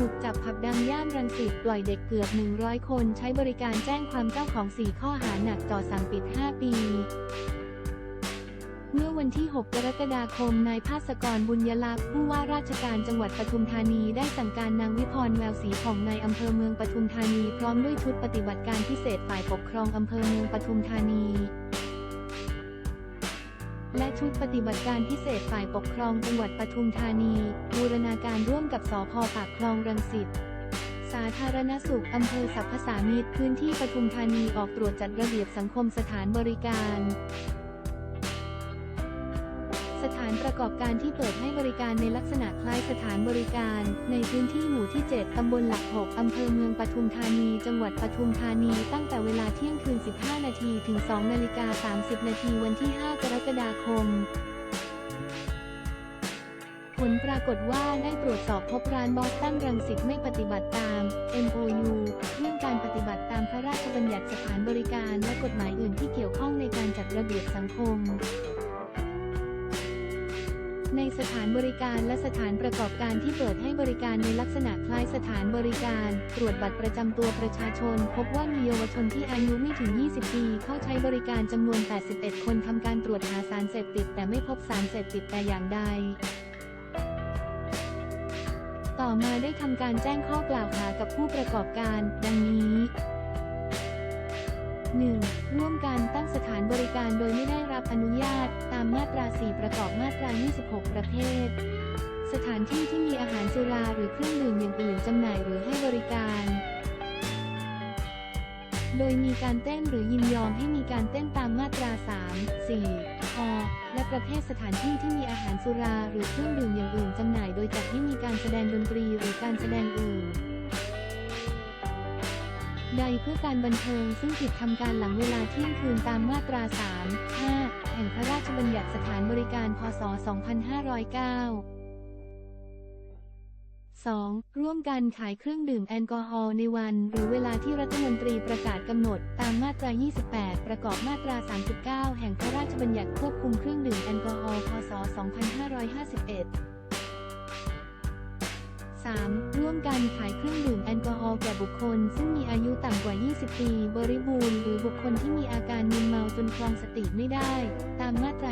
บุกจับผับดังย่านรังสิตปล่อยเด็กเกือบ 100 คนใช้บริการแจ้งความเจ้าของ 4 ข้อหาหนักจ่อสั่งปิด 5 ปี เมื่อวันที่ 6 กรกฎาคม นายภาสกรบุญยลักษณ์ผู้ว่าราชการจังหวัดปทุมธานีได้สั่งการนางวิพรแววศรีของนายอำเภอเมืองปทุมธานี พร้อมด้วยชุดปฏิบัติการพิเศษฝ่ายปกครองอำเภอเมืองปทุมธานี และชุดปฏิบัติการพิเศษฝ่ายปกครองจังหวัดปทุมธานี บูรณาการร่วมกับสพปากคลองรังสิตสาธารณสุขอำเภอสัพพสามิตรพื้นที่ปทุมธานีออกตรวจจัดระเบียบสังคมสถานบริการานประกอบการที่เปิดให้บริการในลักษณะคล้ายสถานบริการ ในพื้นที่หมู่ที่ 7 ตำบลหลัก 6 อำเภอเมืองปทุมธานี จังหวัดปทุมธานี ตั้งแต่เวลาเที่ยงคืน 15 นาทีถึง 2 นาฬิกา 30 นาทีวันที่ 5 กรกฎาคมผลปรากฏว่าได้ตรวจสอบพบร้านบอสตันรังสิตไม่ปฏิบัติตาม MOU เรื่องการปฏิบัติตามพระราชบัญญัติสถานบริการและกฎหมายอื่นที่เกี่ยวข้องในการจัดระเบียบสังคม สถานบริการและสถานประกอบการที่เปิดให้บริการในลักษณะคล้ายสถานบริการ ตรวจบัตรประจำตัวประชาชน พบว่ามีเยาวชนที่อายุไม่ถึง 20 ปี เข้าใช้บริการจำนวน 81 คนทำการตรวจหาสารเสพติด แต่ไม่พบสารเสพติดแต่อย่างใดต่อมาได้ทำการแจ้งข้อกล่าวหากับผู้ประกอบการ ดังนี้ 1. ร่วมกันตั้งสถานบริการโดยไม่ได้รับอนุญาต ตามมาตรา 4 ประกอบมาตรา 26 ประเภท สถานที่ที่มีอาหารสุราหรือเครื่องดื่มอย่างอื่นจำหน่ายหรือให้บริการ โดยมีการเต้นหรือยินยอมให้มีการเต้นตามมาตรา 3 4อและประเภทสถานที่ที่มีอาหารสุราหรือเครื่องดื่มอย่างอื่นจำหน่าย โดยจัดให้มีการแสดงดนตรีหรือการแสดงอื่น ใดเพื่อการบันเทิงซึ่งผิดทำการหลังเวลาเที่ยงคืนตามมาตรา 3 5 แห่งพระราชบัญญัติสถานบริการ พศ 2509 2. ร่วมกันขายเครื่องดื่มแอลกอฮอล์ในวัน หรือเวลาที่รัฐมนตรีประกาศกำหนด ตามมาตรา 28 ประกอบมาตรา 39 แห่งพระราชบัญญัติควบคุมเครื่องดื่มแอลกอฮอล์ พศ 2551 3. ร่วมกันขายเครื่องดื่มแอลกอฮอล์แก่บุคคล ซึ่งมีอายุต่ำกว่า 20 ปี บริบูรณ์หรือบุคคลที่มีอาการมึนเมาจนครองสติไม่ได้ ตามมาตรา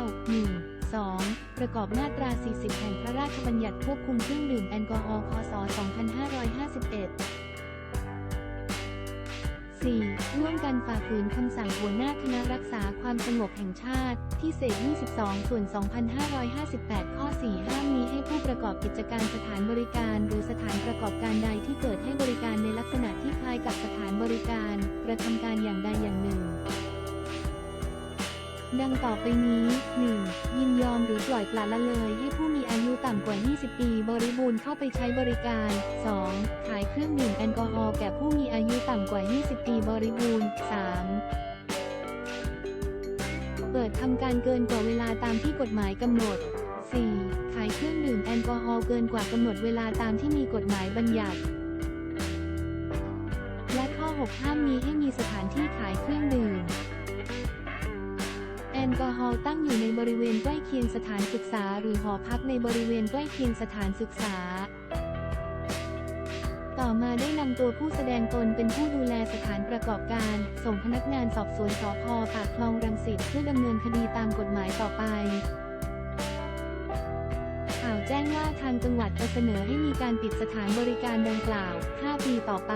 29 1 2ประกอบมาตรา 40 แห่งพระราชบัญญัติควบคุมเครื่องดื่มแอลกอฮอล์ พศ 2551 4. ร่วมกันฝ่าฝืนคำสั่งหัวหน้าคณะรักษาความสงบแห่งชาติ ที่เศษ22 ส่วน 2558 ข้อ4ห้ามมีให้ ผู้ประกอบกิจการสถานบริการ หรือสถานประกอบการใดที่เปิดให้บริการในลักษณะที่คล้ายกับสถานบริการ กระทำการอย่างใดอย่างหนึ่ง ดังต่อไปนี้ 1. ยินยอมหรือปล่อยปละละเลย ให้ผู้มีอายุต่ำกว่า 20 ปี บริบูรณ์เข้าไปใช้บริการ 2. ขายเครื่องดื่มแอลกอฮอล์แก่ผู้มีอายุต่ำกว่า 20 ปีบริบูรณ์ 3. เปิดทำการเกินกว่าเวลาตามที่กฎหมายกำหนด 4. ขายเครื่อง เกินกว่ากำหนดเวลาตามที่มีกฎหมายบัญญัติ และข้อ 6 ห้ามมีให้มีสถานที่ขายเครื่องดื่มแอลกอฮอล์ตั้งอยู่ในบริเวณใกล้เคียงสถานศึกษา หรือหอพักในบริเวณใกล้เคียงสถานศึกษา ต่อมาได้นำตัวผู้แสดงตนเป็นผู้ดูแลสถานประกอบการ ส่งพนักงานสอบสวนสพปากคลองรังสิตเพื่อดำเนินคดีตามกฎหมายต่อไป แจ้งว่าทางจังหวัดจะเสนอให้มีการปิดสถานบริการดังกล่าว 5 ปีต่อไป